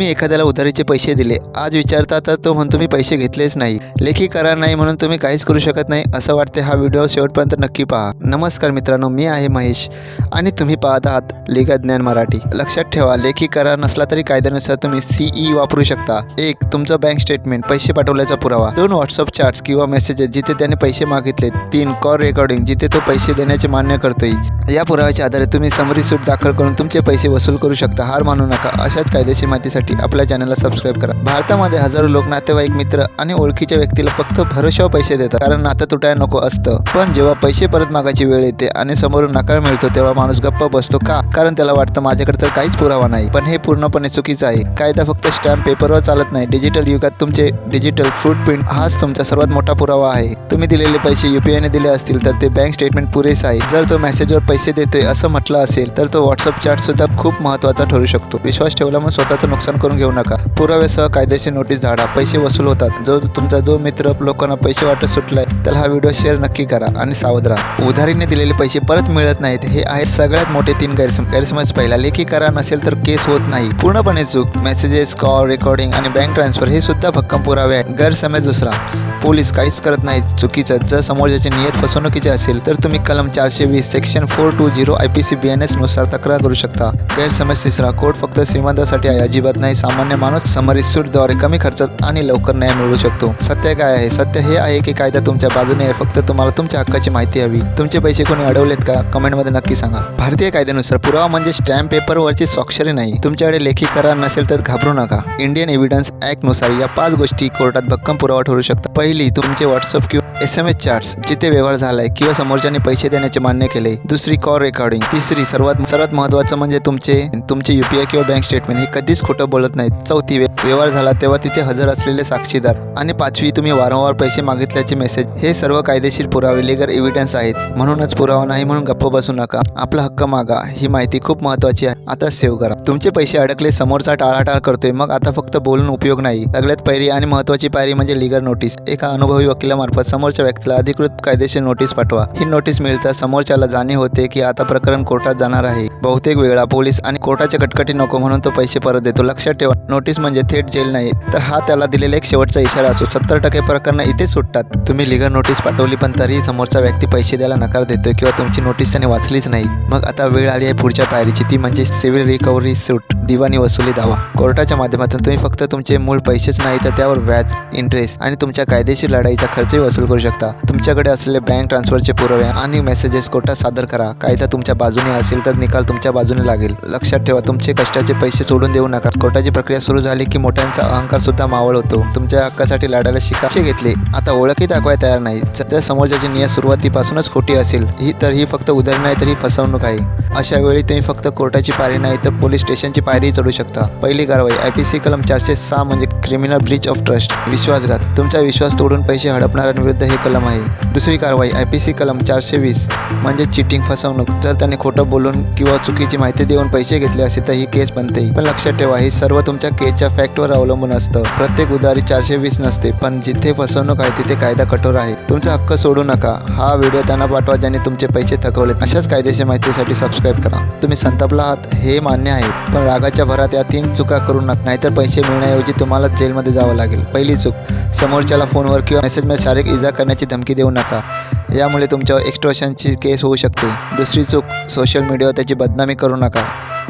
तुम्ही एखाद्याला उधारीचे पैसे दिले. आज विचारता तर तो म्हणतो मी पैसे घेतलेच नाही. लेखी करार नाही म्हणून तुम्ही काहीच करू शकत नाही. असं वाटते हा व्हिडिओ शेवटपर्यंत नक्की पहा. नमस्कार मित्रांनो मी आहे महेश आणि तुम्ही पाहत आहात लेखा ज्ञान मराठी. लक्षात ठेवा लेखी करार नसला तरी कायद्यानुसार तुम्ही सीई वापरू शकता. एक तुमचं बँक स्टेटमेंट पैसे पाठवल्याचा पुरावा. दोन व्हॉट्सअप चार्ट्स किंवा मेसेजेस जिथे त्याने पैसे मागितले. तीन कॉल रेकॉर्डिंग जिथे तो पैसे देण्याचे मान्य करतोय. या पुराव्याच्या आधारे तुम्ही समरी सूट दाखल करून तुमचे पैसे वसूल करू शकता. हार मानू नका. अशाच कायदेशीर माहितीसाठी आपल्या चॅनलला सबस्क्राईब करा. भारतामध्ये हजारो लोक नातेवाईक मित्र आणि ओळखीच्या व्यक्तीला फक्त भरोशावर पैसे देतात. कारण नातं तुटायला नको असतं. पण जेव्हा पैसे परत मागायची वेळ येते आणि समोरून नकार मिळतो तेव्हा माणूस गप्प बसतो का? कारण त्याला वाटतं माझ्याकडे तर काहीच पुरावा नाही. पण हे पूर्णपणे चुकीचं आहे. कायदा फक्त स्टॅम्प पेपरवर चालत नाही. डिजिटल युगात तुमचे डिजिटल फूट प्रिंट हाच तुमचा सर्वात मोठा पुरावा आहे. तुम्ही दिलेले पैसे युपीआयने दिले असतील तर ते बँक स्टेटमेंट पुरेसे आहे. जर तो मेसेजवर पैसे देतोय असं म्हटलं असेल तर तो व्हॉट्सअप चॅट सुद्धा खूप महत्त्वाचा ठरू शकतो. विश्वास ठेवला स्वतःचं नुकसान करून घेऊ नका. पुराव्यासह कायदेशीर नोटीस धाडा. पैसे वसूल होतात. जो तुमचा जो मित्र लोकांना पैसे वाटत सुटलाय त्याला हा व्हिडिओ शेअर नक्की करा आणि सावध राहा. उधारीने दिलेले पैसे परत मिळत नाहीत. हे आहे सगळ्यात मोठे तीन गैरसम गैरसमज. पहिला लेखी करा नसेल तर केस होत नाही. पूर्णपणे चूक. मेसेजेस कॉल रेकॉर्डिंग आणि बँक ट्रान्सफर हे सुद्धा भक्कम पुरावे आहेत. गैरसमज दुसरा. पोलीस काहीच करत नाहीत. चुकीचं जर समोरच्याची नियत फसवणुकीची असेल तर तुम्ही कलम चारशे वीस section four two zero I P C B N एसनुसार तक्रार करू शकता. गैरसमज तिसरा. कोर्ट फक्त श्रीमंतासाठी आहे. अजिबात नाही. सामान्य माणूस समरी सूटद्वारे कमी खर्चात आणि लवकर न्याय मिळवू शकतो. सत्य काय आहे? सत्य हे आहे की कायदा तुमच्या बाजूने आहे. फक्त तुम्हाला तुमच्या हक्काची माहिती हवी. तुमचे पैसे कोणी अडवलेत का? कमेंटमध्ये नक्की सांगा. भारतीय कायद्यानुसार पुरावा म्हणजे स्टॅम्प पेपरवरची स्वाक्षरी नाही. तुमच्याकडे लेखी करार नसेल तर घाबरू नका. इंडियन एव्हिडन्सनुसार या पाच गोष्टी कोर्टात भक्कम पुरावा ठरू शकतात. पहिली तुमचे व्हॉट्सअप किंवा एस एम एस चार्ट्स जिथे व्यवहार झालाय किंवा समोरच्याने पैसे देण्याचे मान्य केले. दुसरी कॉल रेकॉर्डिंग तिसरी सर्वात सर्वात महत्वाचं म्हणजे तुमचे तुमचे युपीआय किंवा बँक स्टेटमेंट हे कधीच खोटं बोलत नाहीत. चौथी व्यवहार झाला तेव्हा तिथे हजर असलेले साक्षीदार. आणि पाचवी तुम्ही वारंवार पैसे मागितल्याचे मेसेज हे सर्व कायदेशीर पुरावे लिगल एव्हिडन्स आहेत. म्हणूनच पुरावा नाही म्हणून गप्प बसू नका. आपला हक्क मागा. ही माहिती खूप महत्त्वाची आहे. आता सेव्ह करा. तुमचे पैसे अडकले समोरचा टाळाटाळ करतोय. मग आता फक्त बोलून उपयोग नाही. सगळ्यात पहिली आणि महत्त्वाची पायरी म्हणजे लिगर नोटीस एका अनुभवी वकिलामार्फत समोर समोरच्या व्यक्तीला अधिकृत कायदेशीर नोटीस पाठवा. ही नोटीस मिळताच समोरच्याला जाणीव होते की आता प्रकरण कोर्टात जाणार आहे. बहुतेक वेळा पोलीस आणि कोर्टाच्या कटकटी नको म्हणून तो पैसे परत देतो. लक्षात ठेवा नोटीस म्हणजे थेट जेल नाही तर हा त्याला दिलेला एक शेवटचा इशारा असो सत्तर टक्के प्रकरणं इथे सुटतात. तुम्ही लिगल नोटीस पाठवली पण तरीही समोरचा व्यक्ती पैसे द्यायला नकार देतोय किंवा तुमची नोटीस त्याने वाचलीच नाही. मग आता वेळ आली आहे पुढच्या पायरीची. ती म्हणजे सिव्हिल रिकव्हरी सूट दिवाणी वसुली दावा. कोर्टाच्या माध्यमातून तुम्ही फक्त तुमचे मूळ पैसेच नाही तर त्यावर व्याज इंटरेस्ट आणि तुमच्या कायदेशीर लढाईचा खर्चही वसूल करू शकता. तुमच्याकडे असलेले बँक ट्रान्सफरचे पुरावे आणि मेसेजेस कोर्टात सादर करा. कायदा तुमच्या बाजूने असेल तर निकाल तुमच्या बाजूने लागेल. लक्षात ठेवा तुमचे कष्टाचे पैसे सोडून देऊ नका. कोर्टाची प्रक्रिया सुरू झाली की मोठ्यांचा अहंकार सुद्धा मावळ होतो. तुमच्या हक्कासाठी लढायला शिकायचे घेतले. आता ओळखही दाखवायला तयार नाही. सध्या समोरच्याची नियत सुरुवातीपासूनच खोटी असेल. ही तर ही फक्त उदाहरण नाही तर ही फसवणूक आहे. अशा वेळी तुम्ही फक्त कोर्टाची पायरी नाही तर पोलीस स्टेशनची पायरी चढू शकता. पहिली कारवाई आय पी सी कलम चारशे सहा म्हणजे क्रिमिनल ब्रीच ऑफ ट्रस्ट विश्वासघात. तुमचा विश्वास तोडून पैसे हडपणाऱ्यांविरुद्ध हे कलम आहे. दुसरी कारवाई आय पी सी कलम चारशे वीस म्हणजे चिटिंग फसवणूक. जर त्याने खोटं बोलून किंवा चुकीची माहिती देऊन पैसे घेतले असेल तर ही केस बनते. पण लक्षात ठेवा हे सर्व तुमच्या केसच्या फॅक्टवर अवलंबून असतं. प्रत्येक उदारी चारशे वीस नसते पण जिथे फसवणूक आहे तिथे कायदा कठोर आहे. तुमचा हक्क सोडू नका. हा व्हिडिओ त्यांना पाठवा ज्यांनी तुमचे पैसे थकवलेत. अशाच कायदेशीर माहितीसाठी सबस्क्राईब करा. तुम्ही संतापला आहात हे मान्य आहे पण रागाच्या भरात या तीन चुका करू नका. नाहीतर पैसे मिळण्याऐवजी तुम्हाला जेलमध्ये जावं लागेल. पहिली चूक समोरच्याला फोनवर किंवा मेसेजमध्ये शारीरिक इजा करण्याची धमकी देऊ नका. यामुळे तुमच्यावर एक्स्ट्रॉशनची केस होऊ शकते. दुसरी चूक सोशल मीडियावर त्याची बदनामी करू नका.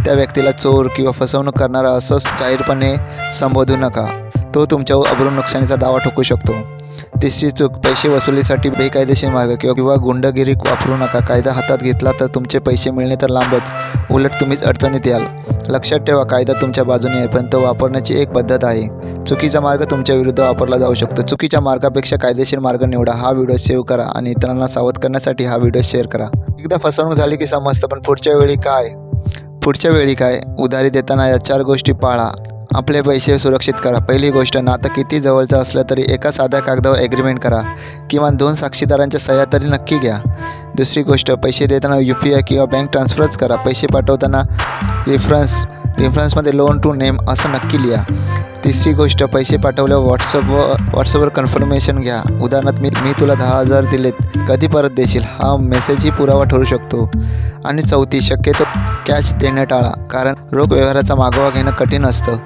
त्या व्यक्तीला चोर किंवा फसवणूक करणारा असंच जाहीरपणे संबोधू नका. तो तुमच्यावर अब्रून नुकसानीचा दावा ठोकू शकतो. तिसरी चूक पैसे वसुलीसाठी बेकायदेशीर मार्ग किंवा किंवा गुंडगिरी वापरू नका. कायदा हातात घेतला तर तुमचे पैसे मिळणे तर लांबच. उलट तुम्हीच अडचणीत याल. लक्षात ठेवा कायदा तुमच्या बाजूने आहे पण तो वापरण्याची एक पद्धत आहे. चुकीचा मार्ग तुमच्या विरुद्ध वापरला जाऊ शकतो. चुकीच्या मार्गापेक्षा कायदेशीर मार्ग निवडा. हा व्हिडिओ सेव्ह करा आणि इतरांना सावध करण्यासाठी हा व्हिडिओ शेअर करा. एकदा फसवणूक झाली की समजतं पण पुढच्या वेळी काय? पुढच्या वेळी काय? उधारी देताना या चार गोष्टी पाळा. आपले पैसे सुरक्षित करा. पहिली गोष्ट नातं किती जवळचं असलं तरी एका साध्या कागदावर ॲग्रीमेंट करा. किमान दोन साक्षीदारांच्या सह्या तरी नक्की घ्या. दुसरी गोष्ट पैसे देताना यू पी आय किंवा बँक ट्रान्सफरच करा. पैसे पाठवताना रिफरन्स रिफरन्समध्ये लोन टू नेम असं नक्की लिहा. तिसरी गोष्ट पैसे पाठवल्यावर व्हॉट्सअपवर व्हॉट्सअपवर कन्फर्मेशन घ्या. उदाहरणार्थ मी मी तुला दहा हजार दिलेत. कधी परत देशील? हा मेसेजही पुरावा ठरू शकतो. आणि चौथी शक्यतो कॅश देणं टाळा. कारण रोख व्यवहाराचा मागोवा घेणं कठीण असतं.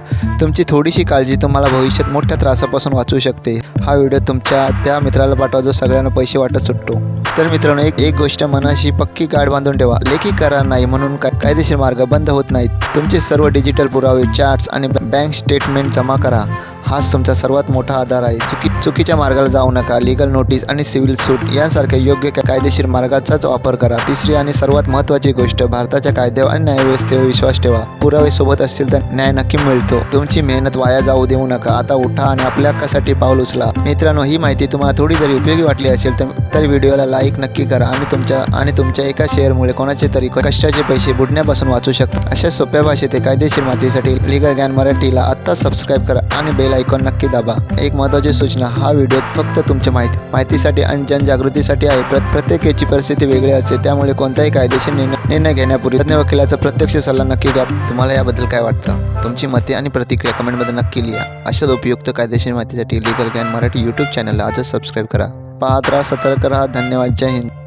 तुमची थोडीशी काळजी तुम्हाला भविष्यात मोठ्या त्रासापासून वाचवू शकते. हा व्हिडिओ तुमच्या त्या मित्राला पाठवा जो सगळ्यांना पैसे वाटत सुटतो. तर मित्रांनो एक एक गोष्ट मनाशी पक्की गाठ बांधून ठेवा. लेखी करार नाही म्हणून काय कायदेशीर मार्ग बंद होत नाहीत. तुमचे सर्व डिजिटल पुरावे चार्ट्स आणि बँक स्टेटमेंट जमा करा. हाच तुमचा सर्वात मोठा आधार आहे. चुकी चुकीच्या मार्गाला जाऊ नका. लिगल नोटीस आणि सिव्हिल सूट यांसारख्या योग्य कायदेशीर मार्गाचाच वापर करा. तिसरी आणि सर्वात महत्त्वाची गोष्ट भारताच्या कायद्यावर आणि न्यायव्यवस्थेवर विश्वास ठेवा. पुरावे सोबत असतील तर न्याय नक्की मिळतो. तुमची मेहनत वाया जाऊ देऊ नका. आता उठा आणि आपल्या हक्कासाठी पाऊल उचला. मित्रांनो ही माहिती तुम्हाला थोडी जरी उपयोगी वाटली असेल तर तर व्हिडिओला लाईक नक्की करा आणि तुमच्या आणि तुमच्या एका शेअरमुळे कोणाचे तरी कष्टाचे पैसे बुडण्यापासून वाचू शकतात अशा सोप्या भाषेत कायदेशीर माहितीसाठी लिगल ज्ञान मराठीला आत्ताच सबस्क्राईब करा आणि बेल आयकॉन नक्की दाबा. एक महत्त्वाची सूचना हा व्हिडिओ फक्त तुमच्या माहिती माहितीसाठी आणि जनजागृतीसाठी आहे. प्र प्रत्येकाची परिस्थिती वेगळी असते त्यामुळे कोणताही कायदेशीर निर्णय निर्णय घेण्यापूर्वी तज्ञ वकिलाचा प्रत्यक्ष सल्ला नक्की घ्या. तुम्हाला याबद्दल काय वाटतं? तुमची मते आणि प्रतिक्रिया कमेंटमध्ये नक्की लिहा. अशाच उपयुक्त कायदेशीर माहितीसाठी लिगल ज्ञान मराठी यूट्यूब चॅनलला आजच सबस्क्राईब करा. पाहत राहा सतर्क राहा. धन्यवाद. जय हिंद.